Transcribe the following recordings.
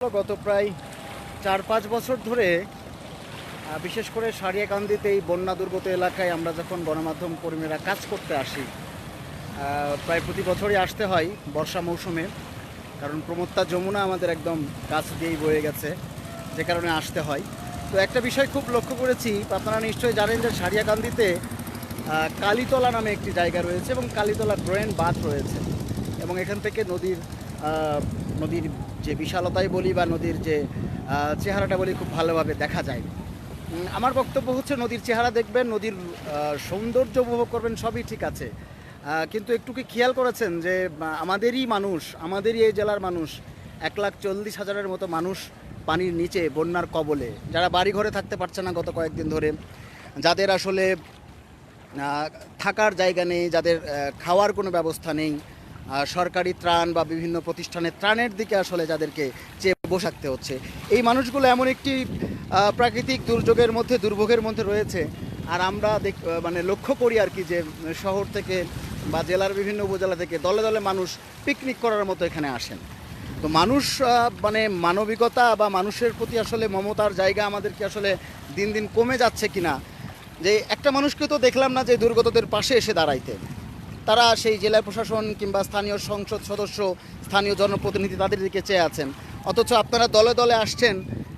গত প্রায় চার পাঁচ বছর ধরে বিশেষ করে সারিয়াকান্দিতে এই বন্যা দুর্গত এলাকায় আমরা যখন গণমাধ্যম কর্মীরা কাজ করতে আসি প্রায় প্রতি বছরই আসতে হয় বর্ষা মৌসুমে, কারণ প্রমত্তা যমুনা আমাদের একদম কাছ দিয়েই বয়ে গেছে, যে কারণে আসতে হয়। তো একটা বিষয় খুব লক্ষ্য করেছি, আপনারা নিশ্চয়ই জানেন যে সারিয়াকান্দিতে কালীতলা নামে একটি জায়গা রয়েছে এবং কালীতলা ড্রয়েন বাঁধ রয়েছে এবং এখান থেকে নদীর নদীর যে বিশালতাই বলি বা নদীর যে চেহারাটা বলি খুব ভালোভাবে দেখা যায়। আমার বক্তব্য হচ্ছে নদীর চেহারা দেখবেন, নদীর সৌন্দর্য উপভোগ করবেন, সবই ঠিক আছে। কিন্তু একটু কি খেয়াল করেছেন যে আমাদেরই মানুষ, আমাদেরই এই জেলার মানুষ, এক লাখ চল্লিশ হাজারের মতো মানুষ পানির নিচে বন্যার কবলে, যারা বাড়ি ঘরে থাকতে পারছে না গত কয়েকদিন ধরে, যাদের আসলে থাকার জায়গা নেই, যাদের খাওয়ার কোনো ব্যবস্থা নেই সরকারি ত্রাণ বা বিভিন্ন প্রতিষ্ঠানের ত্রাণের দিকে আসলে যাদেরকে চেয়ে বসে থাকতে হচ্ছে। এই মানুষগুলো এমন একটি প্রাকৃতিক দুর্যোগের মধ্যে, দুর্ভোগের মধ্যে রয়েছে। আর আমরা দেখ মানে লক্ষ্য করি আর কি যে, শহর থেকে বা জেলার বিভিন্ন উপজেলা থেকে দলে দলে মানুষ পিকনিক করার মতো এখানে আসেন। তো মানুষ মানে মানবিকতা বা মানুষের প্রতি আসলে মমতার জায়গা আমাদেরকে আসলে দিন দিন কমে যাচ্ছে কিনা? যে একটা মানুষকে তো দেখলাম না যে দুর্গতদের পাশে এসে দাঁড়াইতে। তারা সেই জেলা প্রশাসন কিংবা স্থানীয় সংসদ সদস্য, স্থানীয় জনপ্রতিনিধি তাদের দিকে চেয়ে আছেন। অথচ আপনারা দলে দলে আসছেন,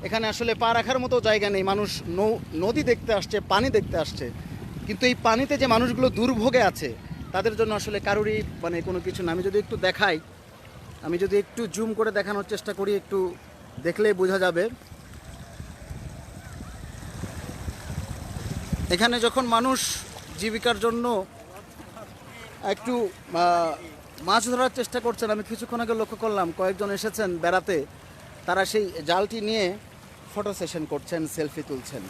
এখানে আসলে পা রাখার মতো জায়গা নেই। মানুষ নদী দেখতে আসছে, পানি দেখতে আসছে। কিন্তু এই পানিতে যে মানুষগুলো দুর্ভোগে আছে, তাদের জন্য আসলে কারোরই মানে কোনো কিছু না। আমি যদি একটু দেখাই, আমি যদি একটু জুম করে দেখানোর চেষ্টা করি, একটু দেখলেই বোঝা যাবে। এখানে যখন মানুষ জীবিকার জন্য একটু মাছ ধরার চেষ্টা করছেন। আমি কিছুক্ষণ আগে লক্ষ্য করলাম, কয়েকজন এসেছেন বেড়াতে। তারা সেই জালটি নিয়ে ফটো সেশন করছেন, সেলফি তুলছেন।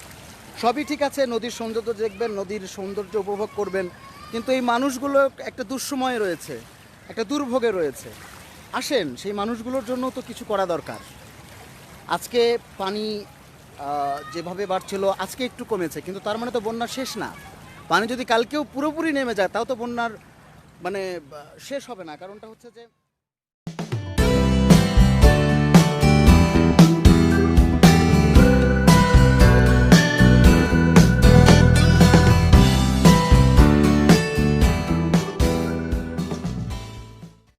সবই ঠিক আছে, নদীর সৌন্দর্য দেখবেন, নদীর সৌন্দর্য উপভোগ করবেন। কিন্তু এই মানুষগুলো একটা দুঃসময়ে রয়েছে, একটা দুর্ভোগে রয়েছে। আসেন, সেই মানুষগুলোর জন্য তো কিছু করা দরকার। আজকে পানি যেভাবে বাড়ছিল, আজকে একটু কমেছে, কিন্তু তার মানে তো বন্যা শেষ না। পানি যদি কালকেও পুরোপুরি নেমে যায়, তাও তো বন্যার মানে শেষ হবে না। কারণটা হচ্ছে যে